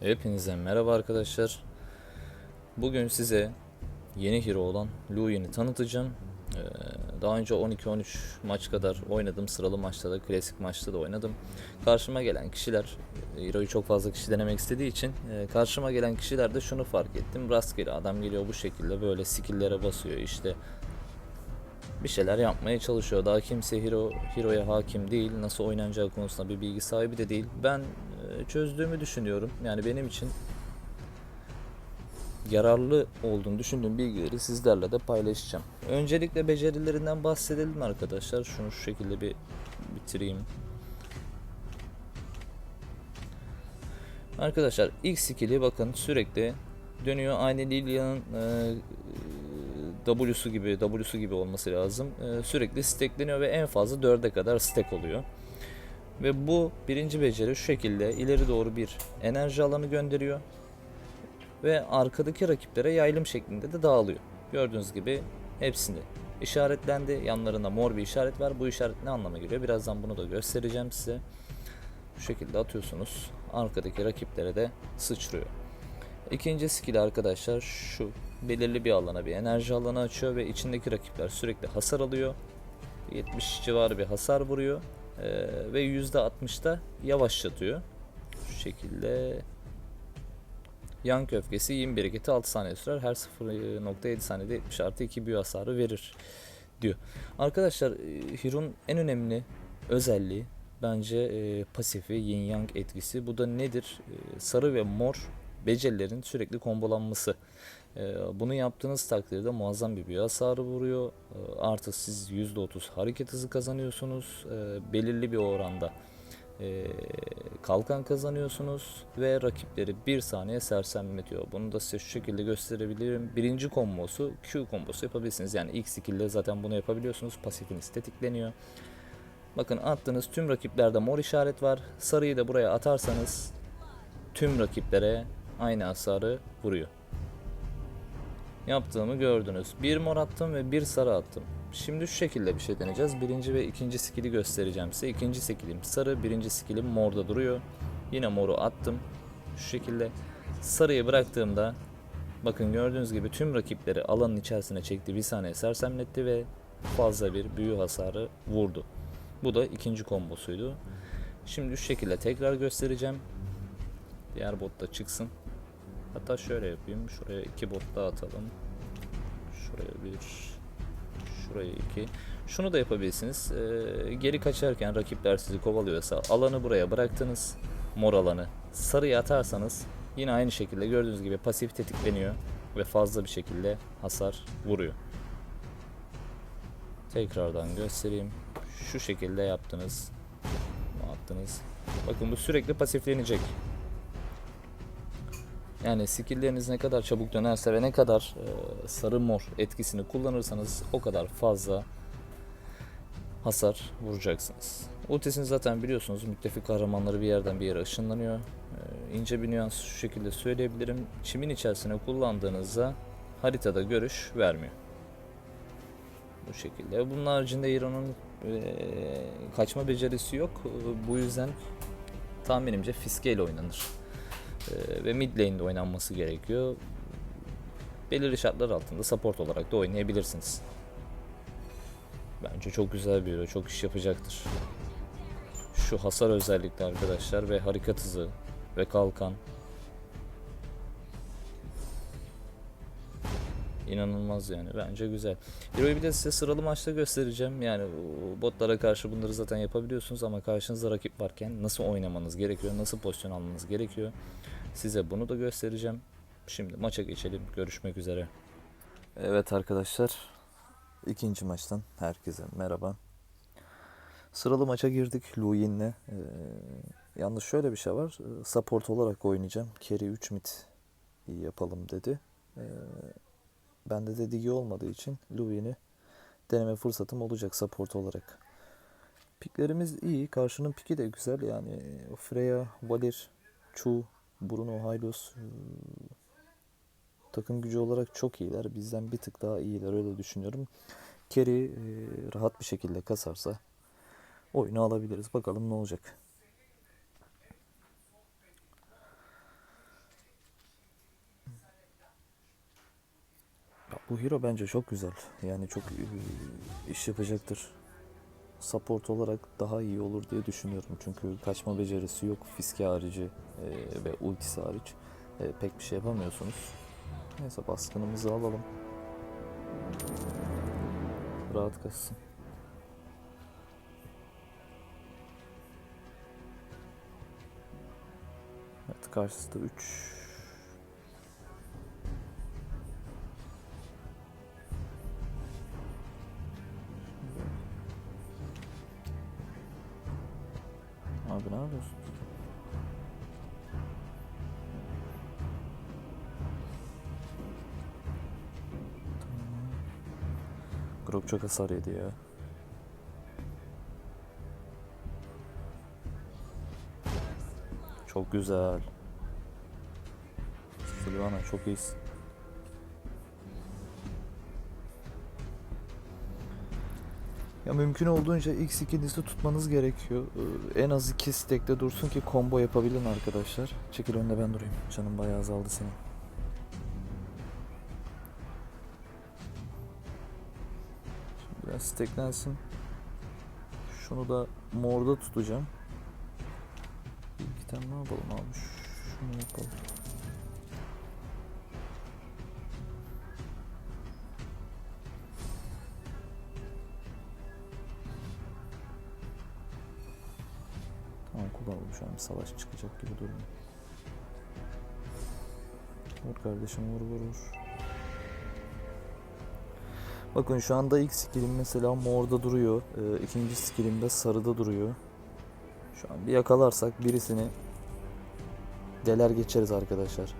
Hepinize merhaba arkadaşlar. Bugün size yeni hero olan Lui'ni tanıtacağım. Ee, daha önce 12-13 maç kadar oynadım. Sıralı maçta da, klasik maçta da oynadım. Karşıma gelen kişiler, hero'yu çok fazla kişi denemek istediği için e, karşıma gelen kişilerde şunu fark ettim. Rastgele adam geliyor bu şekilde böyle skill'lere basıyor işte bir şeyler yapmaya çalışıyor. Daha kimse hero hero'ya hakim değil. Nasıl oynanacağı konusunda bir bilgi sahibi de değil. Ben çözdüğümü düşünüyorum. Yani benim için yararlı olduğunu düşündüğüm bilgileri sizlerle de paylaşacağım. Öncelikle becerilerinden bahsedelim arkadaşlar. Şunu şu şekilde bir bitireyim. Arkadaşlar ilk skill'i bakın sürekli dönüyor. Aynı Lilia'nın e, W'su gibi W'su gibi olması lazım. E, sürekli stackleniyor ve en fazla 4'e kadar stack oluyor. Ve bu birinci beceri şu şekilde ileri doğru bir enerji alanı gönderiyor. Ve arkadaki rakiplere yaylım şeklinde de dağılıyor. Gördüğünüz gibi hepsini işaretlendi. Yanlarında mor bir işaret var. Bu işaret ne anlama geliyor? Birazdan bunu da göstereceğim size. Bu şekilde atıyorsunuz. Arkadaki rakiplere de sıçrıyor. İkinci skill arkadaşlar şu belirli bir alana bir enerji alanı açıyor ve içindeki rakipler sürekli hasar alıyor. 70 civarı bir hasar vuruyor Ee, ve %60'da yavaşlatıyor. Şu şekilde yan köfkesi 21 hareketi 6 saniye sürer. Her 0.7 saniyede 70 artı 2 büyü hasarı verir diyor. Arkadaşlar e, Hero'nun en önemli özelliği bence e, pasifi yin yang etkisi. Bu da nedir? E, sarı ve mor becerilerin sürekli kombolanması. E, bunu yaptığınız takdirde muazzam bir büyü hasarı vuruyor. E, artı siz %30 hareket hızı kazanıyorsunuz. E, belirli bir oranda kalkan kazanıyorsunuz ve rakipleri bir saniye sersemletiyor. Bunu da size şu şekilde gösterebilirim. Birinci kombosu Q kombosu yapabilirsiniz. Yani ilk skill'de zaten bunu yapabiliyorsunuz. Pasifiniz tetikleniyor. Bakın attığınız tüm rakiplerde mor işaret var. Sarıyı da buraya atarsanız tüm rakiplere aynı hasarı vuruyor. Yaptığımı gördünüz. Bir mor attım ve bir sarı attım. Şimdi şu şekilde bir şey deneyeceğiz. Birinci ve ikinci skill'i göstereceğim size. İkinci skill'im sarı, birinci skill'im morda duruyor. Yine moru attım. Şu şekilde sarıyı bıraktığımda bakın gördüğünüz gibi tüm rakipleri alanın içerisine çekti. Bir saniye sersemletti ve fazla bir büyü hasarı vurdu. Bu da ikinci kombosuydu. Şimdi şu şekilde tekrar göstereceğim. Diğer bot da çıksın. Hatta şöyle yapayım. Şuraya iki bot daha atalım. Şuraya bir, şuraya iki. Şunu da yapabilirsiniz. Ee, geri kaçarken rakipler sizi kovalıyorsa alanı buraya bıraktınız. Mor alanı. Sarıya atarsanız yine aynı şekilde gördüğünüz gibi pasif tetikleniyor ve fazla bir şekilde hasar vuruyor. Tekrardan göstereyim. Şu şekilde yaptınız. Ne yaptınız? Bakın bu sürekli pasiflenecek. Yani skillleriniz ne kadar çabuk dönerse ve ne kadar e, sarı mor etkisini kullanırsanız o kadar fazla hasar vuracaksınız. Ultisini zaten biliyorsunuz müttefik kahramanları bir yerden bir yere ışınlanıyor. E, ince bir nüans şu şekilde söyleyebilirim. Çimin içerisine kullandığınızda haritada görüş vermiyor. Bu şekilde. Bunun haricinde Hero'nun e, kaçma becerisi yok. Bu yüzden tahminimce fiskeyle oynanır. Ee, ve mid lane'de oynanması gerekiyor. Belirli şartlar altında support olarak da oynayabilirsiniz. Bence çok güzel bir hero, çok iş yapacaktır. Şu hasar özellikle arkadaşlar ve hareket hızı ve kalkan. İnanılmaz yani bence güzel. Hero'yu bir de size sıralı maçta göstereceğim. Yani botlara karşı bunları zaten yapabiliyorsunuz ama karşınızda rakip varken nasıl oynamanız gerekiyor, nasıl pozisyon almanız gerekiyor. Size bunu da göstereceğim. Şimdi maça geçelim. Görüşmek üzere. Evet arkadaşlar. ikinci maçtan herkese merhaba. Sıralı maça girdik Luyin'le. Ee, yalnız şöyle bir şey var. Ee, Support olarak oynayacağım. Carry 3 mid yapalım dedi. Ee, ben de dediği olmadığı için Luyin'i deneme fırsatım olacak support olarak. Piklerimiz iyi. Karşının piki de güzel yani. Freya, Valir, Chu, Bruno Haylos hmm, takım gücü olarak çok iyiler. Bizden bir tık daha iyiler öyle düşünüyorum. Kerry e, rahat bir şekilde kasarsa oyunu alabiliriz. Bakalım ne olacak. Bu hero bence çok güzel. Yani çok e, iş yapacaktır. Support olarak daha iyi olur diye düşünüyorum. Çünkü kaçma becerisi yok. Fiske harici e, ve ultisi hariç e, pek bir şey yapamıyorsunuz. Neyse baskınımızı alalım. Rahat kaçsın. Evet karşısında 3 Abi ne yapıyorsun? Grok çok hasar yedi ya. Çok güzel. Silvana çok iyisin. Ya mümkün olduğunca x ikinizi tutmanız gerekiyor. Ee, En az iki stack'te dursun ki combo yapabilin arkadaşlar. Çekil önde ben durayım. Canım bayağı azaldı senin. Şimdi biraz stacklensin. Şunu da morda tutacağım. Bir tane ne yapalım abi? Şunu yapalım. Şu an savaş çıkacak gibi duruyor. Vur kardeşim vur vur vur. Bakın şu anda ilk skillim mesela morda duruyor. Ee, ikinci skillim de sarıda duruyor. Şu an bir yakalarsak birisini deler geçeriz arkadaşlar.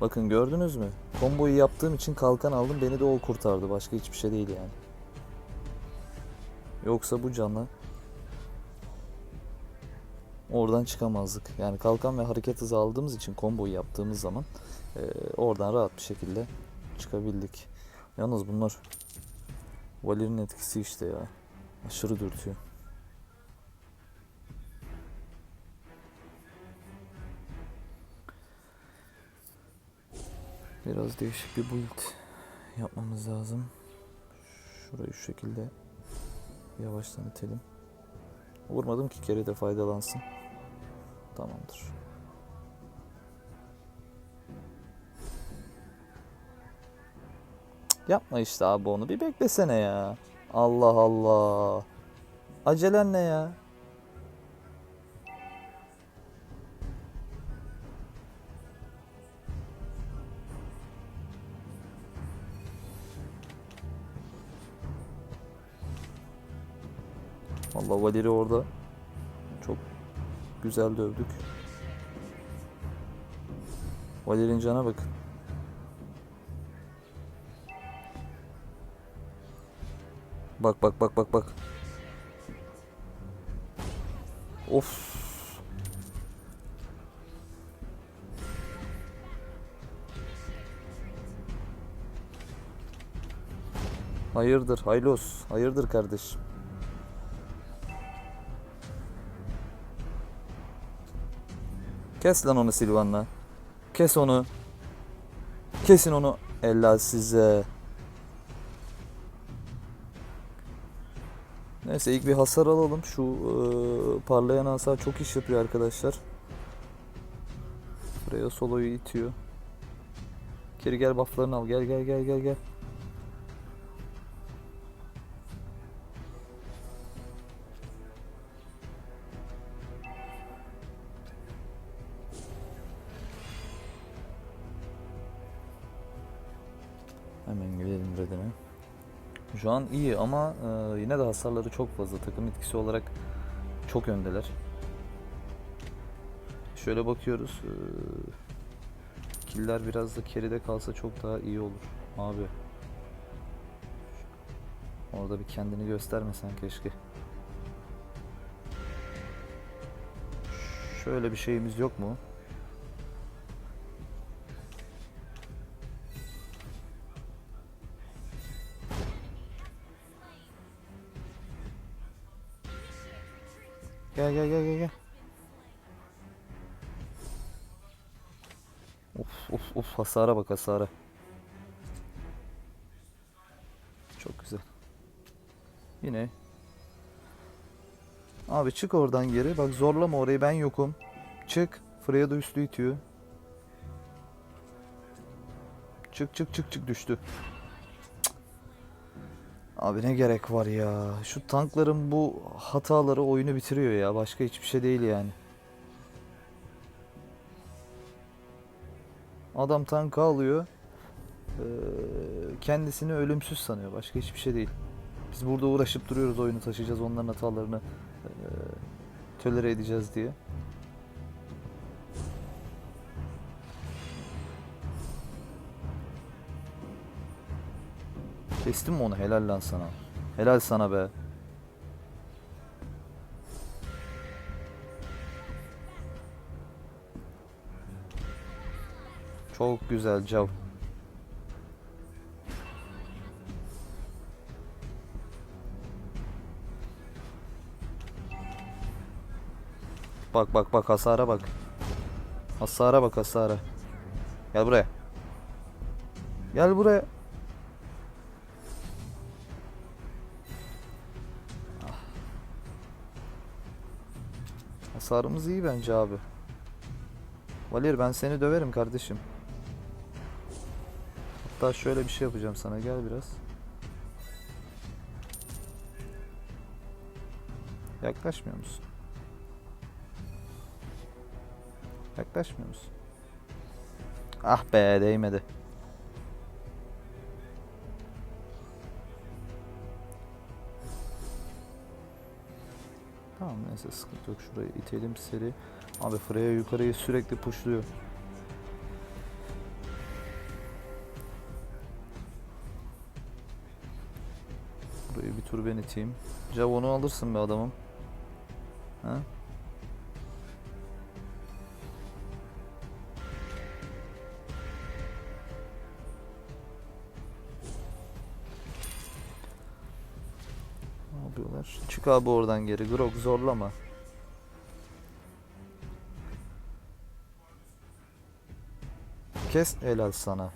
Bakın gördünüz mü? Komboyu yaptığım için kalkan aldım. Beni de o kurtardı. Başka hiçbir şey değil yani. Yoksa bu canla oradan çıkamazdık. Yani kalkan ve hareket hızı aldığımız için komboyu yaptığımız zaman e, oradan rahat bir şekilde çıkabildik. Yalnız bunlar Valir'in etkisi işte ya. Aşırı dürtüyor. Biraz değişik bir build yapmamız lazım. Şurayı şu şekilde yavaştan itelim. Vurmadım ki kere de faydalansın. Tamamdır. Yapma işte abi onu. Bir beklesene ya. Allah Allah. Acelen ne ya? Valeri orada çok güzel dövdük. Valeri'nin cana bakın. Bak bak bak bak bak. Of. Hayırdır, hayırlı olsun. Hayırdır kardeşim. Kes lan onu Silvan'la. Kes onu. Kesin onu. Ella size. Neyse ilk bir hasar alalım. Şu eee, parlayan hasar çok iş yapıyor arkadaşlar. Buraya soloyu itiyor. Geri gel bufflarını al. Gel gel gel gel gel. Hemen gidelim Red'ine. Şu an iyi ama e, yine de hasarları çok fazla. Takım etkisi olarak çok öndeler. Şöyle bakıyoruz. E, killer biraz da geride kalsa çok daha iyi olur. Abi. Orada bir kendini göstermesen keşke. Şöyle bir şeyimiz yok mu? Gel gel gel gel gel. Of of of hasara bak hasara. Çok güzel. Yine. Abi çık oradan geri. Bak zorlama orayı ben yokum. Çık. Freya da üstü itiyor. Çık çık çık çık düştü. Abi ne gerek var ya. Şu tankların bu hataları oyunu bitiriyor ya. Başka hiçbir şey değil yani. Adam tankı alıyor. eee, kendisini ölümsüz sanıyor. Başka hiçbir şey değil. Biz burada uğraşıp duruyoruz oyunu taşıyacağız. Onların hatalarını eee tölere edeceğiz diye. Kestin mi onu? Helal lan sana. Helal sana be. Çok güzel cav. Bak bak bak hasara bak. Hasara bak hasara. Gel buraya. Gel buraya. Hasarımız iyi bence abi. Valir ben seni döverim kardeşim. Hatta şöyle bir şey yapacağım sana gel biraz. Yaklaşmıyor musun? Yaklaşmıyor musun? Ah be değmedi. Tamam neyse sıkıntı yok. Şurayı itelim seri. Abi Freya yukarıyı sürekli pushluyor. Burayı bir tur ben iteyim. Cav onu alırsın be adamım. Ha? Çık abi oradan geri. Grok zorlama. Kes helal sana.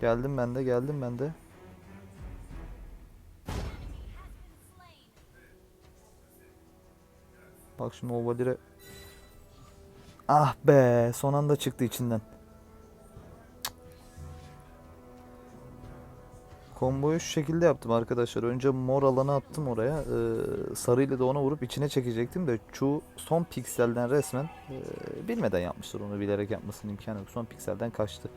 Geldim ben de geldim ben de. Bak şimdi o Valire. Ah be son anda çıktı içinden. Komboyu şu şekilde yaptım arkadaşlar. Önce mor alanı attım oraya. Ee, sarıyla da ona vurup içine çekecektim de şu son pikselden resmen e, bilmeden yapmıştır onu bilerek yapmasının imkanı yok. Son pikselden kaçtı.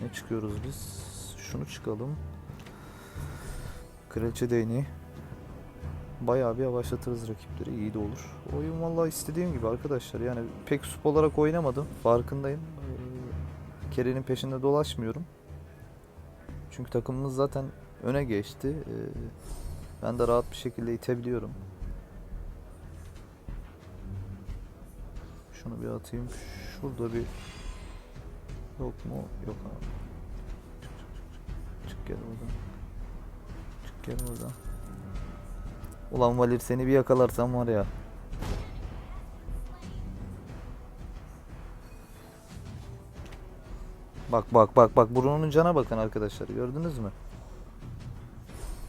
Ne çıkıyoruz biz? Şunu çıkalım. Kraliçe değneği. Bayağı bir yavaşlatırız rakipleri. iyi de olur. Oyun vallahi istediğim gibi arkadaşlar. Yani pek sup olarak oynamadım. Farkındayım. Ee, Kerry'nin peşinde dolaşmıyorum. Çünkü takımımız zaten öne geçti. Ee, ben de rahat bir şekilde itebiliyorum. Şunu bir atayım. Şurada bir Yok mu? Yok abi. Çık çık çık. Çık gel oradan. Çık gel oradan. Ulan Valir seni bir yakalarsam var ya. Bak bak bak bak burnunun cana bakın arkadaşlar gördünüz mü?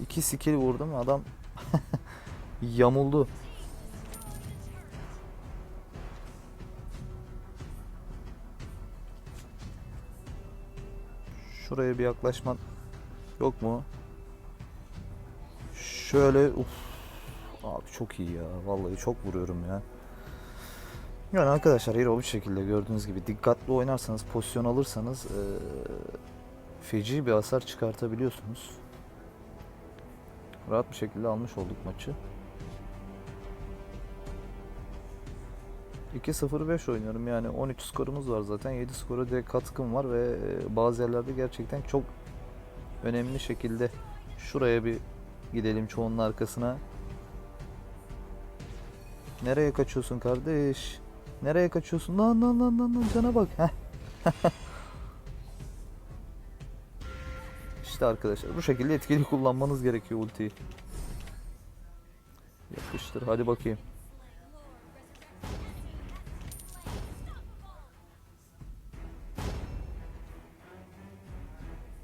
İki skill vurdum adam yamuldu. Şuraya bir yaklaşman yok mu? Şöyle uf. Abi çok iyi ya. Vallahi çok vuruyorum ya. Yani arkadaşlar hero bu şekilde gördüğünüz gibi dikkatli oynarsanız, pozisyon alırsanız eee, feci bir hasar çıkartabiliyorsunuz. Rahat bir şekilde almış olduk maçı. 2-0-5 oynuyorum yani 13 skorumuz var zaten 7 skora direkt katkım var ve bazı yerlerde gerçekten çok önemli şekilde şuraya bir gidelim çoğunun arkasına. Nereye kaçıyorsun kardeş? Nereye kaçıyorsun? Lan lan lan lan lan cana bak. İşte arkadaşlar bu şekilde etkili kullanmanız gerekiyor ultiyi. Yapıştır hadi bakayım.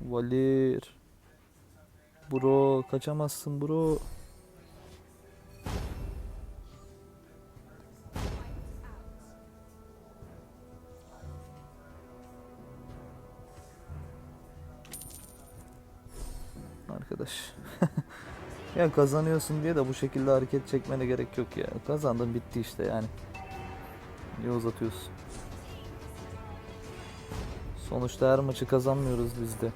Valir. Bro kaçamazsın bro. Ya kazanıyorsun diye de bu şekilde hareket çekmene gerek yok ya. Kazandın bitti işte yani. Niye uzatıyorsun? Sonuçta her maçı kazanmıyoruz biz de.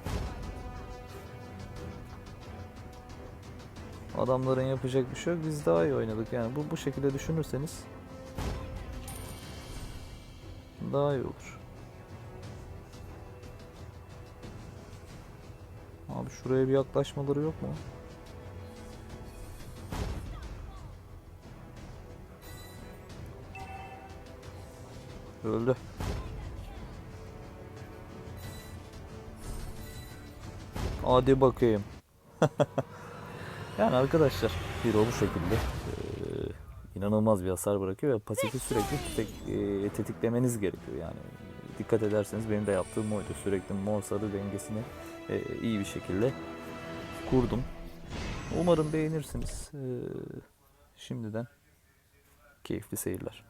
Adamların yapacak bir şey yok. Biz daha iyi oynadık yani. Bu bu şekilde düşünürseniz daha iyi olur. Abi şuraya bir yaklaşmaları yok mu? Öldü. Hadi bakayım. yani arkadaşlar Hero bu şekilde eee, inanılmaz bir hasar bırakıyor ve pasifi sürekli tek- eee, tetiklemeniz gerekiyor yani. Dikkat ederseniz benim de yaptığım oydu. Sürekli mor dengesini eee, iyi bir şekilde kurdum. Umarım beğenirsiniz. Eee, şimdiden keyifli seyirler.